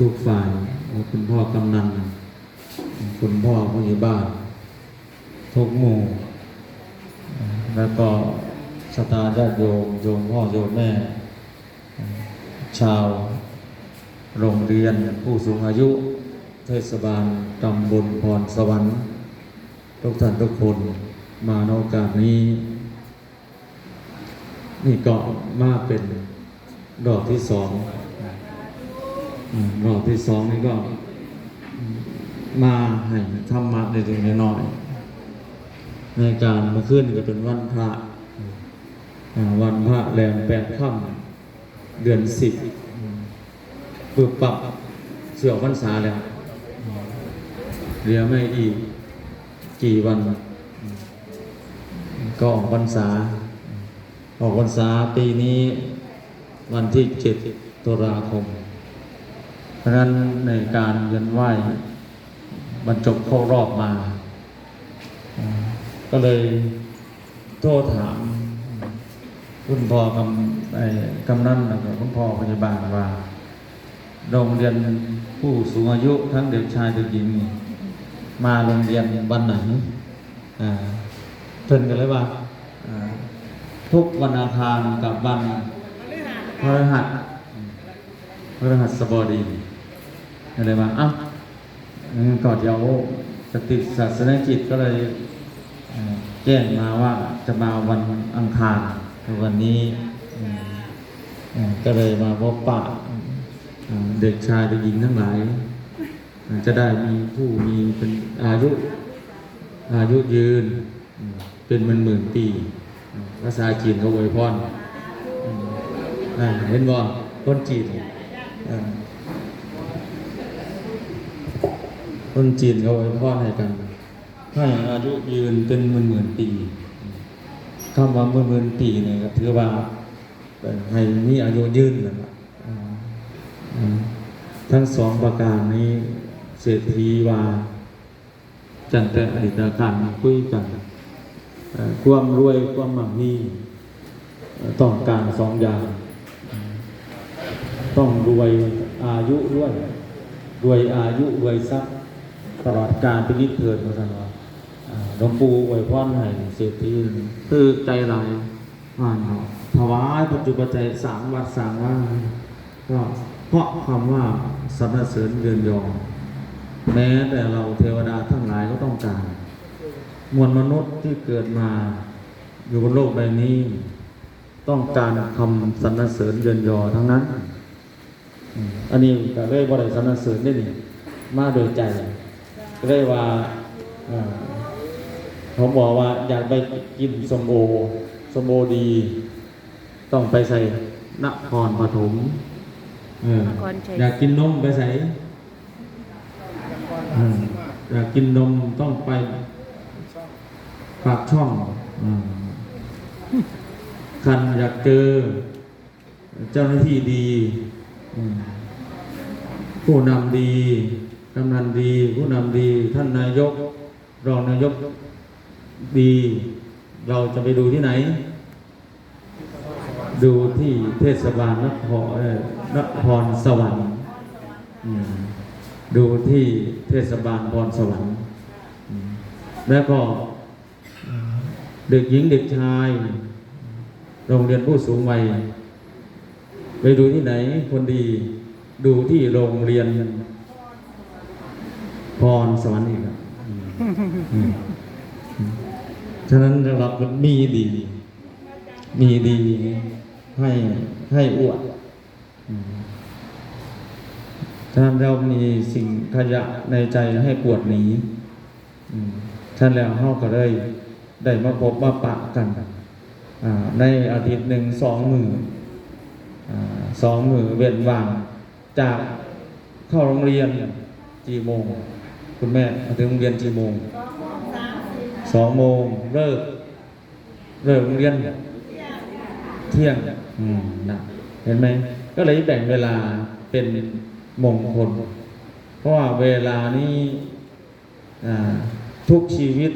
ทุกๆฝ่ายคุณพ่อกำนันคุณพ่อผู้ใหญ่บ้านทุกหมู่ แล้วก็สตาญาติโยมโยมพ่อโยมแม่ ชาวโรงเรียนผู้สูงอายุ เทศบาลตำบลพรสวรรค์ทุกท่านทุกคนมาในโอกาสนี้ นี่ก็มาเป็นดอกที่สอง อืมดอกที่สองนี่ก็ มาให้ธรรมะในถึงน้อยๆในการมาขึ้นก็เป็นวันพระวันพระแรมแปดค่ำเดือนสิบปึบปับเสือพรรษาแล้วเหลือไม่อีก กี่วัน ก็ออกพรรษา ออกพรรษาปีนี้วันที่เจ็ดตุลาคม เพราะฉะนั้นในการเวียนไหวบรรจบเข้ารอบมา ก็เลยโทษถามคุณพ่อกำไอ้กำนันแล้วก็คุณพ่อพยาบาลว่าโรงเรียนผู้สูงอายุทั้งเด็กชายเด็กหญิง มาโรงเรียนวันไหนเพิ่นกันเลยว่าอ่าทุกวันอาคารกับวันพฤหัสพฤหัสบดี อะไรว่าอ้าวก่อนเดี๋ยวจะติดศาสนกิจก็เลยแจ้งมาว่าจะมาวันอังคารคือวันนี้ก็เลยมาพบปะอ่าเด็กชายเด็กหญิงทั้งหลาย จะได้มีผู้มีเป็นอายุอายุยืนเป็นหมื่นหมื่นปีภาษาจีนเขาอวยพรอืมอ่าเห็นบ่คนจีนอ่า คนจีนเขาอวยพรให้กันให้อายุยืนเป็นหมื่นหมื่นปีคำว่าหมื่นหมื่นปีเนี่ยก็ถือว่าให้มีอายุยืนนั่นแหละอ่าอืมทั้งสองประการนี้เศรษฐีว่าจันแต่อดีตการคุยกันความรวยความมั่งมีต้องการสองอย่าง ต้องรวยอายุด้วยรวยอายุรวยทรัพย ตลอดการเป็นนิจเทิดมาสันว่าหลวงปู่อวยพรให้เศรษฐีคือใจเราอ่านเอาถวายปัจจุบันใจยสางวัดสางว่าก็เพราะคำว่าสรรเสริญเรือนยองแม้แต่เราเทวดาทั้งหลายก็ต้องการ มวลมนุษย์ที่เกิดมาอยู่บนโลกใบนี้ ต้องการคำสรรเสริญเรือนยอทั้งนั้น อันนี้ก็เลยบ่ได้สรรเสริญได้นี่มาโดยใจ ก็เลยว่าอ่าเขาบอกว่าอยากไปกินสมโอสมโอดี ต้องไปใส่นครปฐมเออนครชัยอยากกินนมไปใส่อืมอยากกินนมต้องไปปากช่องอืมคันอยากเจอ เจ้าหน้าที่ดีอืมผู้นำดี กำนันดี ผู้นำดี ท่านนายก รองนายกดี เราจะไปดูที่ไหน ดูที่เทศบาลนครนครสวรรค์ดูที่เทศบาลพรสวรรค์อืมแล้วก็เด็กหญิงเด็กชาย โรงเรียนผู้สูงวัยไปดูที่ไหนคนดี ดูที่โรงเรียน พรสวรรค์อีกครับฉะนั้นเราก็มีดี มีดีให้ให้อวดอืมถ้าเรามีสิ่งขยะในใจให้ปวดหนีอืมท่านแล้วเฮาก็ได้ได้มาพบมาปะกันในอาทิตย์หนึ่งสองมืออ่าสองมือเว้นว่างจากเข้าโรงเรียนกี่โมง คุณแม่มาถึงโรงเรียนกี่โมงสองโมงเลิกเลิกโรงเรียนเที่ยงอืมนะเห็นไหมก็เลยแบ่งเวลาเป็นมงคล เพราะว่าเวลานี้อ่าทุกชีวิต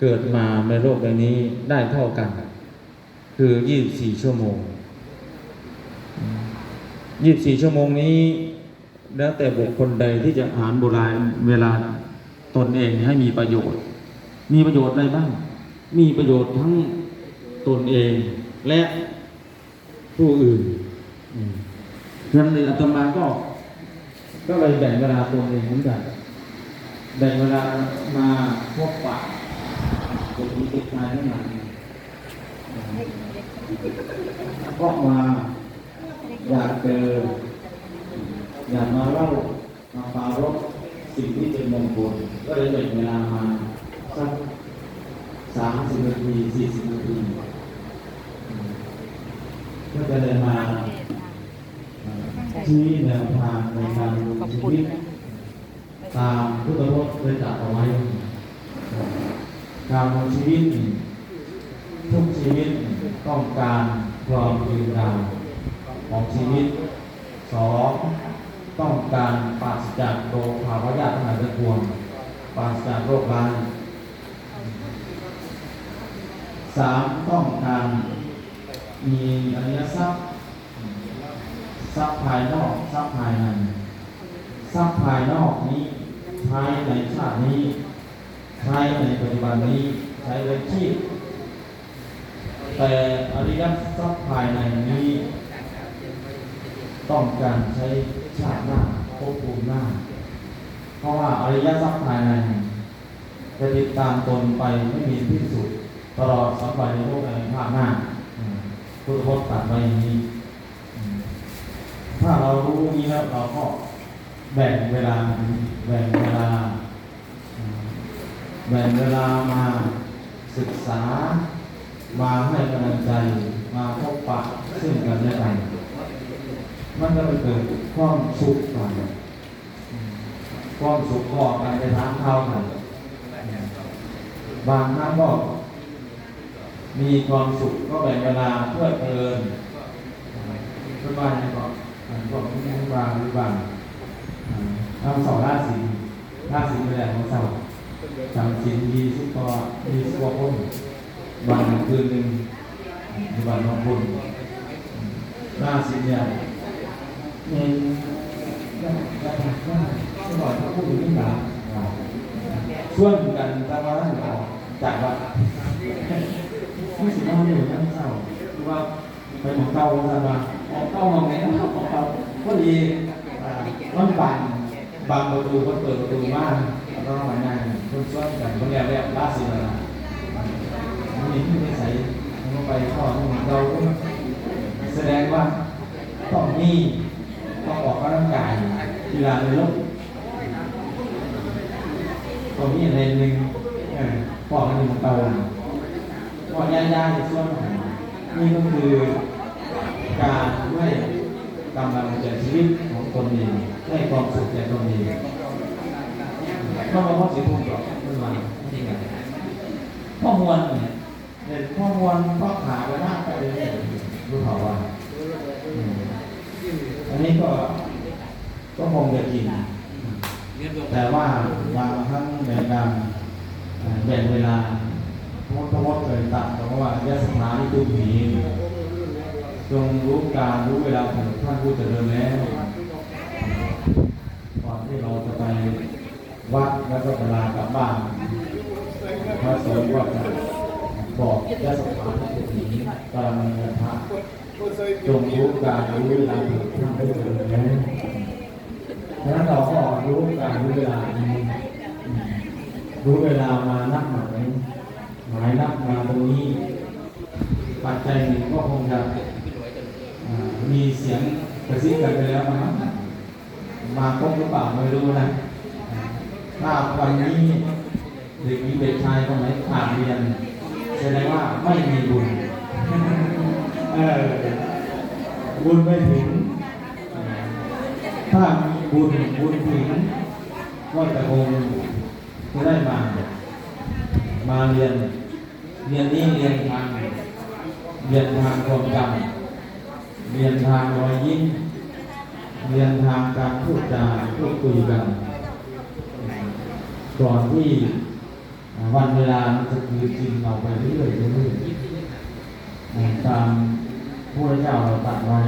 เกิดมาในโลกใบนี้ได้เท่ากัน คือ 24 ชั่วโมง 24 ชั่วโมงนี้ แล้วแต่บุคคลใดที่จะอ่านโบราณเวลาตนเองให้มีประโยชน์ มีประโยชน์อะไรบ้าง มีประโยชน์ทั้งตนเองและผู้อื่นอืมฉะนั้นเลยอาตมาก็ ก็เลยแบ่งเวลาตนเองเหมือนกันแบ่งเวลามาพบปะเด็กหญิด็กชายทั้งหลายเพราะมาอยากเจอ อยากมาเล่ามาปรารบสิ่ งที่เป็นมงคลก็เลยแบ่งเวลามาสักสามสิบนาทีสี่สิบนาทีก็จะได้มาชี้แนวทางในการดำเนินชีวิตตามพุทธพจน์ได้ตรัสเอาไว้ การดำเนินชีวิต ทุกชีวิตต้องการความยืนยาวของชีวิตสอง ต้องการปราศจากโรคภาวะยากทั้งหลายทั้งปวงปราศจากโรคร้ายสามต้องการมีอริยทรัพย์ทรัพย์ภายนอกทรัพย์ภายในทรัพย์ภายนอกนี้ใช้ในชาตินี้ใช้ในปัจจุบันนี้ใช้ในชีพแต่อริยทรัพย์ภายในนี้ ต้องการใช้ ชาติหน้าภพภูมิหน้า เพราะว่าอริยทรัพย์ภายในจะติดตามตนไปไม่มีที่สุด ตลอดสัมปในโลกในภาคหน้าอืมพุทธพจน์ตรัสไว้อย่างนี้ ถ้าเรารู้นี้แล้วเราก็แบ่งเวลาแบ่งเวลา แบ่งเวลามาศึกษา มาให้กำลังใจ มาพบปะซึ่งกันและกัน มันก็จะเกิดความสุขกันความสุขก็กันไปทางเท้ากันบางครั้งก็มีความสุขก็แบ่งเวลาเพื่อเพลินเพื่อบ้านก็อันก็ไม่บางหรือบางทำสองราศีราศีเป็นแหล่งของเสาจำสินดีสุกตัวดีสุกตัวพ้นบางคืนหนึ่งในนของคุณราศีเนี่ย เองก็จะทำว่าสมัยพระพุทธเจ้าช่วยกันต่ว่าท่านออกจากวัดไม่สิเอาอยู่นั่นเศร้าคือว่าไปหมองเก่าท่านว่าออกเก่ามองไหนนะออกเก่าก็ดีอ่ามันบังบางประตูก็เปิดประตูบ้านแล้วก็หมายงานคนช่วยกันคนแรกแรกล่าสุดนะนี่ที่ไม่ใส่ลงไปข้อหนึ่งเราแสดงว่าต้องมี ต้องออกกำลังกายกีฬาในโลกตรงนี้ในหนึ่งเออปอกมันอยู่บนเตาปอกย่างๆในส่วนของนี่ก็คือการให้กำลังใจชีวิตของตนเองให้ความสุขแก่ตนเองเพราพ่อสิพุ่งหรอกมันมาที่ไหนพ่อมวลเนี่ยเห็นพ่อมวลพ่อขาไปหน้าไปเลยรู้เปล่าว่าอืม อันนี้ก็ก็คงจะกิน แต่ว่าบางครั้งในการเอ่อแบ่งเวลาเพราะเพราะว่าเกินตัดเพราะว่ายะสถานิทุกหนี จงรู้การรู้เวลาของท่านผู้เจริญแล้วก่อนที่เราจะไปวัดแล้วก็เวลากลับบ้านพระสงฆ์ก็จะบอกยะสถานิทุกหนีกำลังเงินพระจงรู้การรู้เวลาที่ท่านได้เจอแล้วฉะนั้นเราก็รู้การรู้เวลานี้รู้เวลามานับหมายหมายนับมาตรงนี้ ปัจจัยหนึ่งก็คงจะมีเสียงกระซิบกันไปแล้วนะมาครบหรือเปล่าไม่รู้นะถ้าวันนี้เด็กหญิงเด็กชายคนไหนขาดเรียนแสดงว่าไม่มีบุญเออบุญไม่ถึง ถ้ามีบุญบุญถึงก็จะคงจะได้มา มาเรียน เรียนนี้เรียนทาง เรียนทางความจำเรียนทางรอยยิ้มเรียนทางการพูดจาพูดคุยกัน ก่อนที่วันเวลามันจะคือกินเราไปเรื่อยๆเรื่อยๆตามผู้เจ้าเราตัดไว้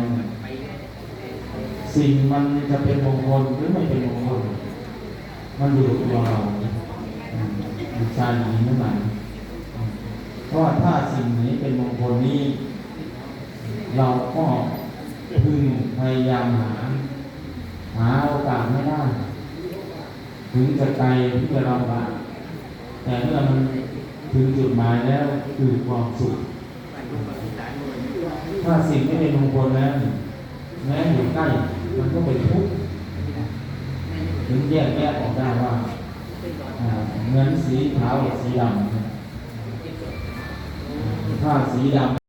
สสิ่งมันจะเป็นมงคลหรือไม่เป็นมงคลมันอยู่กับตัวเราอืมอยู่ชายหญิงนั่นหละเพราะ ว่าถ้าสิ่งนี้เป็นมงคลนี้ เราก็พึงพยายามหา หาโอกาสไม่ได้ ถึงจะไกลถึงจะลำบากแต่เมื่อมันถึงจุดหมายแล้วคือความสุข ถ้าสิ่งไม่เป็นมงคลแล้วแม้อยู่ใกล้มันก็เป็นทุกข์ถึงแยกแยะออกได้ว่าอ่าเงินสีขาวกับสีดำ ผ้าสีดำ